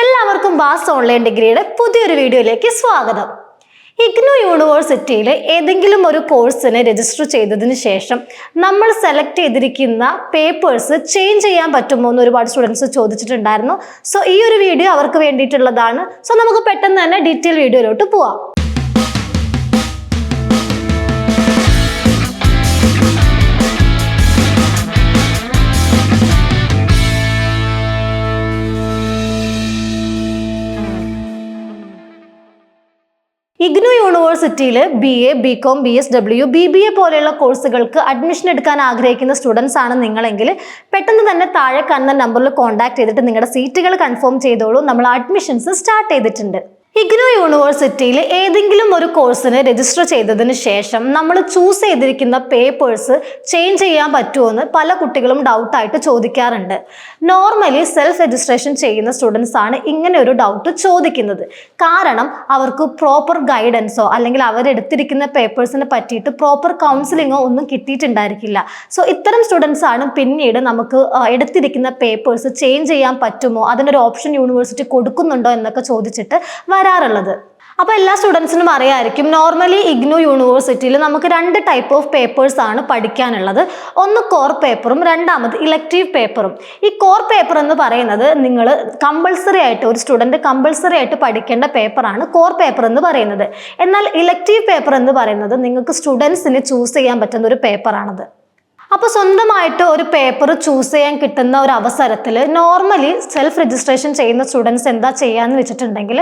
എല്ലാവർക്കും ബാസ് ഓൺലൈൻ ഡിഗ്രിയുടെ പുതിയൊരു വീഡിയോയിലേക്ക് സ്വാഗതം. ഇഗ്നോ യൂണിവേഴ്സിറ്റിയിൽ ഏതെങ്കിലും ഒരു കോഴ്സിന് രജിസ്റ്റർ ചെയ്തതിന് ശേഷം നമ്മൾ സെലക്ട് ചെയ്തിരിക്കുന്ന പേപ്പേഴ്സ് ചേഞ്ച് ചെയ്യാൻ പറ്റുമോ എന്ന് ഒരുപാട് സ്റ്റുഡൻസ് ചോദിച്ചിട്ടുണ്ടായിരുന്നു. സോ ഈ ഒരു വീഡിയോ അവർക്ക് വേണ്ടിയിട്ടുള്ളതാണ്. സോ നമുക്ക് പെട്ടെന്ന് തന്നെ ഡീറ്റെയിൽ വീഡിയോയിലോട്ട് പോവാം. യൂണിവേഴ്സിറ്റിയിൽ B A B com B S W B B A പോലെയുള്ള കോഴ്സുകൾക്ക് അഡ്മിഷൻ എടുക്കാൻ ആഗ്രഹിക്കുന്ന സ്റ്റുഡൻസ് ആണ് നിങ്ങളെങ്കിൽ പെട്ടെന്ന് തന്നെ താഴെ കാണുന്ന നമ്പറിൽ കോൺടാക്ട് ചെയ്തിട്ട് നിങ്ങളുടെ സീറ്റുകൾ കൺഫേം ചെയ്തോളൂ. നമ്മൾ അഡ്മിഷൻസ് സ്റ്റാർട്ട് ചെയ്തിട്ടുണ്ട്. ഇഗ്നു യൂണിവേഴ്സിറ്റിയിൽ ഏതെങ്കിലും ഒരു കോഴ്സിന് രജിസ്റ്റർ ചെയ്തതിന് ശേഷം നമ്മൾ ചൂസ് ചെയ്തിരിക്കുന്ന പേപ്പേഴ്സ് ചേഞ്ച് ചെയ്യാൻ പറ്റുമോ പല കുട്ടികളും ഡൗട്ടായിട്ട് ചോദിക്കാറുണ്ട്. നോർമലി സെൽഫ് രജിസ്ട്രേഷൻ ചെയ്യുന്ന സ്റ്റുഡൻസ് ആണ് ഇങ്ങനെ ഒരു ഡൗട്ട് ചോദിക്കുന്നത്. കാരണം അവർക്ക് പ്രോപ്പർ ഗൈഡൻസോ അല്ലെങ്കിൽ അവരെടുത്തിരിക്കുന്ന പേപ്പേഴ്സിനെ പറ്റിയിട്ട് പ്രോപ്പർ കൗൺസിലിങ്ങോ ഒന്നും കിട്ടിയിട്ടുണ്ടായിരിക്കില്ല. സോ ഇത്തരം സ്റ്റുഡൻസ് ആണ് പിന്നീട് നമുക്ക് എടുത്തിരിക്കുന്ന പേപ്പേഴ്സ് ചേഞ്ച് ചെയ്യാൻ പറ്റുമോ? അതിനൊരു ഓപ്ഷൻ യൂണിവേഴ്സിറ്റി കൊടുക്കുന്നുണ്ടോ എന്നൊക്കെ ചോദിച്ചിട്ട് വരാറുള്ളത്. അപ്പോൾ എല്ലാ സ്റ്റുഡൻസിനും അറിയായിരിക്കും നോർമലി ഇഗ്നു യൂണിവേഴ്സിറ്റിയിൽ നമുക്ക് രണ്ട് ടൈപ്പ് ഓഫ് പേപ്പേഴ്സ് ആണ് പഠിക്കാനുള്ളത്. ഒന്ന് കോർ പേപ്പറും രണ്ടാമത് ഇലക്ടീവ് പേപ്പറും ഈ കോർ പേപ്പർ എന്ന് പറയുന്നത് നിങ്ങൾ കമ്പൾസറി ആയിട്ട് ഒരു സ്റ്റുഡന്റ് കമ്പൾസറി ആയിട്ട് പഠിക്കേണ്ട പേപ്പറാണ് കോർ പേപ്പർ എന്ന് പറയുന്നത്. എന്നാൽ ഇലക്ടീവ് പേപ്പർ എന്ന് പറയുന്നത് നിങ്ങൾക്ക് സ്റ്റുഡൻസിന് ചൂസ് ചെയ്യാൻ പറ്റുന്ന ഒരു പേപ്പറാണത് അപ്പോൾ സ്വന്തമായിട്ട് ഒരു പേപ്പർ ചൂസ് ചെയ്യാൻ കിട്ടുന്ന ഒരു അവസരത്തിൽ നോർമലി സെൽഫ് രജിസ്ട്രേഷൻ ചെയ്യുന്ന സ്റ്റുഡൻസ് എന്താ ചെയ്യാന്ന് വെച്ചിട്ടുണ്ടെങ്കിൽ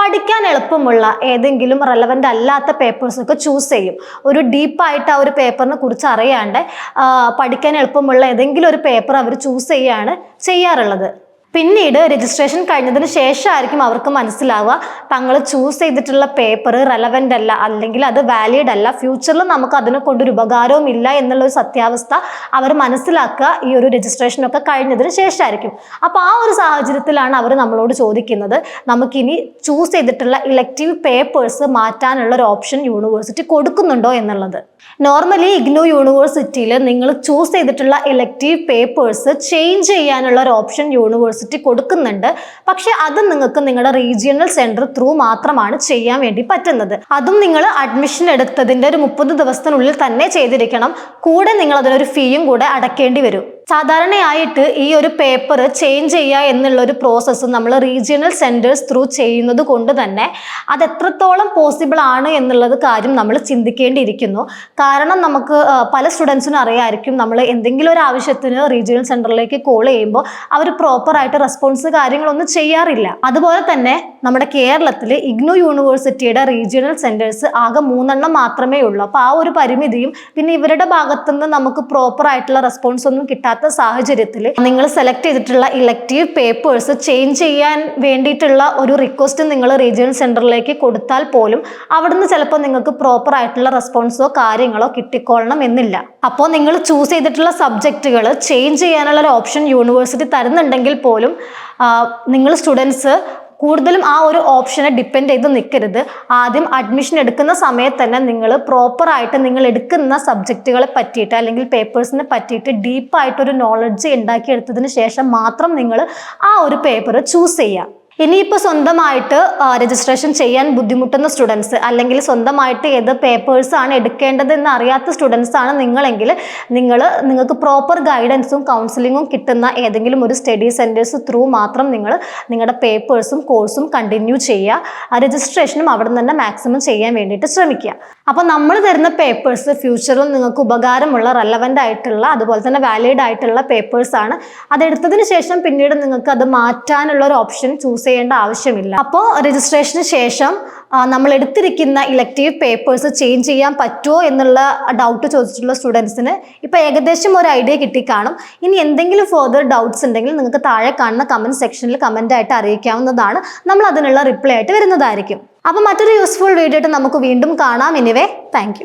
പഠിക്കാൻ എളുപ്പമുള്ള ഏതെങ്കിലും റെലവന്റ് അല്ലാത്ത പേപ്പേഴ്സൊക്കെ ചൂസ് ചെയ്യും. ഒരു ഡീപ്പായിട്ട് ആ ഒരു പേപ്പറിനെ കുറിച്ച് അറിയാണ്ട് പഠിക്കാൻ എളുപ്പമുള്ള ഏതെങ്കിലും ഒരു പേപ്പർ അവർ ചൂസ് ചെയ്യാണ് ചെയ്യാറുള്ളത്. പിന്നീട് രജിസ്ട്രേഷൻ കഴിഞ്ഞതിന് ശേഷമായിരിക്കും അവർക്ക് മനസ്സിലാവുക. തങ്ങൾ ചൂസ് ചെയ്തിട്ടുള്ള പേപ്പർ റെലവന്റ് അല്ല അല്ലെങ്കിൽ അത് വാലിഡ് അല്ല. ഫ്യൂച്ചറിൽ നമുക്ക് അതിനെ കൊണ്ടൊരു ഉപകാരവും ഇല്ല എന്നുള്ള ഒരു സത്യാവസ്ഥ അവർ മനസ്സിലാക്കുക ഈ ഒരു രജിസ്ട്രേഷനൊക്കെ കഴിഞ്ഞതിന് ശേഷമായിരിക്കും. അപ്പോൾ ആ ഒരു സാഹചര്യത്തിലാണ് അവർ നമ്മളോട് ചോദിക്കുന്നത്. നമുക്കിനി ചൂസ് ചെയ്തിട്ടുള്ള ഇലക്റ്റീവ് പേപ്പേഴ്സ് മാറ്റാനുള്ള ഒരു ഓപ്ഷൻ യൂണിവേഴ്സിറ്റി കൊടുക്കുന്നുണ്ടോ എന്നുള്ളത്. നോർമലി ഇഗ്നു യൂണിവേഴ്സിറ്റിയിൽ നിങ്ങൾ ചൂസ് ചെയ്തിട്ടുള്ള ഇലക്റ്റീവ് പേപ്പേഴ്സ് ചേഞ്ച് ചെയ്യാനുള്ള ഒരു ഓപ്ഷൻ യൂണിവേഴ്സിറ്റി കൊടുക്കുന്നുണ്ട്. പക്ഷേ അത് നിങ്ങൾക്ക് നിങ്ങളുടെ റീജിയണൽ സെന്റർ ത്രൂ മാത്രമാണ് ചെയ്യാൻ വേണ്ടി പറ്റുന്നത്. അതും നിങ്ങൾ അഡ്മിഷൻ എടുത്തതിന്റെ ഒരു മുപ്പത് ദിവസത്തിനുള്ളിൽ തന്നെ ചെയ്തിരിക്കണം. കൂടെ നിങ്ങൾ അതിനൊരു ഫീയും കൂടെ അടക്കേണ്ടി വരും. സാധാരണയായിട്ട് ഈ ഒരു പേപ്പർ ചേഞ്ച് ചെയ്യുക എന്നുള്ള ഒരു പ്രോസസ്സ് നമ്മൾ റീജിയണൽ സെന്റേഴ്സ് ത്രൂ ചെയ്യുന്നത് കൊണ്ട് തന്നെ അത് എത്രത്തോളം പോസിബിൾ ആണ് എന്നുള്ളത് കാര്യം നമ്മൾ ചിന്തിക്കേണ്ടിയിരിക്കുന്നു. കാരണം നമുക്ക് പല സ്റ്റുഡൻസിനും അറിയാമായിരിക്കും നമ്മൾ എന്തെങ്കിലും ഒരു ആവശ്യത്തിന് റീജിയണൽ സെന്ററിലേക്ക് കോൾ ചെയ്യുമ്പോൾ അവർ പ്രോപ്പറായിട്ട് റെസ്പോൺസ് കാര്യങ്ങളൊന്നും ചെയ്യാറില്ല. അതുപോലെ തന്നെ നമ്മുടെ കേരളത്തിൽ ഇഗ്നു യൂണിവേഴ്സിറ്റിയുടെ റീജിയണൽ സെന്റേഴ്സ് ആകെ മൂന്നെണ്ണം മാത്രമേ ഉള്ളൂ. അപ്പോൾ ആ ഒരു പരിമിതിയും പിന്നെ ഇവരുടെ ഭാഗത്തുനിന്ന് നമുക്ക് പ്രോപ്പർ ആയിട്ടുള്ള റെസ്പോൺസ് ഒന്നും കിട്ടാത്ത സാഹചര്യത്തിൽ നിങ്ങൾ സെലക്ട് ചെയ്തിട്ടുള്ള ഇലക്റ്റീവ് പേപ്പേഴ്സ് ചേഞ്ച് ചെയ്യാൻ വേണ്ടിയിട്ടുള്ള ഒരു റിക്വസ്റ്റ് നിങ്ങൾ റീജിയണൽ സെന്ററിലേക്ക് കൊടുത്താൽ പോലും അവിടുന്ന് ചിലപ്പോൾ നിങ്ങൾക്ക് പ്രോപ്പർ ആയിട്ടുള്ള റെസ്പോൺസോ കാര്യങ്ങളോ കിട്ടിക്കൊള്ളണം എന്നില്ല. അപ്പോൾ നിങ്ങൾ ചൂസ് ചെയ്തിട്ടുള്ള സബ്ജക്റ്റുകൾ ചേഞ്ച് ചെയ്യാനുള്ള ഒരു ഓപ്ഷൻ യൂണിവേഴ്സിറ്റി തരുന്നുണ്ടെങ്കിൽ പോലും നിങ്ങൾ സ്റ്റുഡൻസ് കൂടുതലും ആ ഒരു ഓപ്ഷനെ ഡിപ്പെൻഡ് ചെയ്ത് നിൽക്കരുത് ആദ്യം അഡ്മിഷൻ എടുക്കുന്ന സമയത്ത് തന്നെ നിങ്ങൾ പ്രോപ്പറായിട്ട് നിങ്ങൾ എടുക്കുന്ന സബ്ജക്റ്റുകളെ പറ്റിയിട്ട് അല്ലെങ്കിൽ പേപ്പേഴ്സിനെ പറ്റിയിട്ട് ഡീപ്പായിട്ടൊരു നോളജ് ഉണ്ടാക്കിയെടുത്തതിന് ശേഷം മാത്രം നിങ്ങൾ ആ ഒരു പേപ്പർ ചൂസ് ചെയ്യുക ഇനിയിപ്പോൾ സ്വന്തമായിട്ട് രജിസ്ട്രേഷൻ ചെയ്യാൻ ബുദ്ധിമുട്ടുന്ന സ്റ്റുഡൻസ് അല്ലെങ്കിൽ സ്വന്തമായിട്ട് ഏത് പേപ്പേഴ്സ് ആണ് എടുക്കേണ്ടത് എന്ന് അറിയാത്ത സ്റ്റുഡൻസ് ആണ് നിങ്ങളെങ്കിൽ നിങ്ങൾ നിങ്ങൾക്ക് പ്രോപ്പർ ഗൈഡൻസും കൗൺസിലിങ്ങും കിട്ടുന്ന ഏതെങ്കിലും ഒരു സ്റ്റഡി സെന്റേഴ്സ് ത്രൂ മാത്രം നിങ്ങൾ നിങ്ങളുടെ പേപ്പേഴ്സും കോഴ്സും കണ്ടിന്യൂ ചെയ്യുക. രജിസ്ട്രേഷനും അവിടെ തന്നെ മാക്സിമം ചെയ്യാൻ വേണ്ടിയിട്ട് ശ്രമിക്കുക. അപ്പോൾ നമ്മൾ തരുന്ന പേപ്പേഴ്സ് ഫ്യൂച്ചറിൽ നിങ്ങൾക്ക് ഉപകാരമുള്ള റെലവന്റ് ആയിട്ടുള്ള അതുപോലെ തന്നെ വാലിഡ് ആയിട്ടുള്ള പേപ്പേഴ്സ് ആണ്. അതെടുത്തതിന് ശേഷം പിന്നീട് നിങ്ങൾക്ക് അത് മാറ്റാനുള്ള ഒരു ഓപ്ഷൻ ചൂസ് ചെയ്യേണ്ട ആവശ്യമില്ല. അപ്പോൾ രജിസ്ട്രേഷന് ശേഷം നമ്മൾ എടുത്തിരിക്കുന്ന ഇലക്റ്റീവ് പേപ്പേഴ്സ് ചേഞ്ച് ചെയ്യാൻ പറ്റുമോ എന്നുള്ള ഡൗട്ട് ചോദിച്ചിട്ടുള്ള സ്റ്റുഡൻസിന് ഇപ്പോൾ ഏകദേശം ഒരു ഐഡിയ കിട്ടി കാണും ഇനി എന്തെങ്കിലും ഫെർദർ ഡൗട്ട്സ് ഉണ്ടെങ്കിൽ നിങ്ങൾക്ക് താഴെ കാണുന്ന കമന്റ് സെക്ഷനിൽ കമന്റ് ആയിട്ട് അറിയിക്കാവുന്നതാണ്. നമ്മൾ അതിനുള്ള റിപ്ലൈ ആയിട്ട് വരുന്നതായിരിക്കും. അപ്പോൾ മറ്റൊരു യൂസ്ഫുൾ വീഡിയോ ആയിട്ട് നമുക്ക് വീണ്ടും കാണാം. Anyway thank